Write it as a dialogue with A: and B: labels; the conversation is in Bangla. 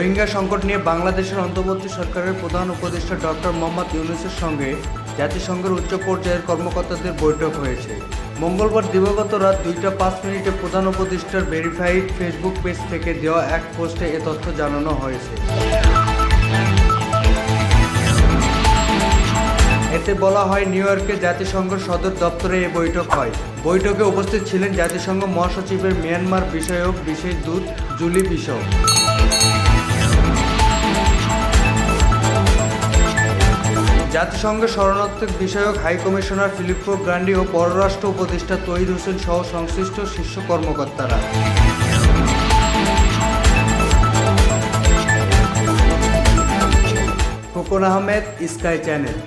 A: রোহিঙ্গা সংকট নিয়ে বাংলাদেশের অন্তর্বর্তী সরকারের প্রধান উপদেষ্টা ডক্টর মোহাম্মদ ইউনুসের সঙ্গে জাতিসংঘের উচ্চ পর্যায়ের কর্মকর্তাদের বৈঠক হয়েছে। মঙ্গলবার দিবাগত রাত দুইটা পাঁচ মিনিটে প্রধান উপদেষ্টার ভেরিফাইড ফেসবুক পেজ থেকে দেওয়া এক পোস্টে এ তথ্য জানানো হয়েছে। এতে বলা হয়, নিউ ইয়র্কে জাতিসংঘ সদর দপ্তরে এই বৈঠক হয়। বৈঠকে উপস্থিত ছিলেন জাতিসংঘ মহাসচিবের মিয়ানমার বিষয়ক বিশেষ দূত জুলি বিশপ। জাতিসংঘের শরণার্থী বিষয়ক হাই কমিশনার ফিলিপো গ্রান্ডি ও পররাষ্ট্র উপদেষ্টা তহিদ হোসেন সহ সংশ্লিষ্ট শীর্ষ কর্মকর্তারা। Khokon Ahmed, Sky channel.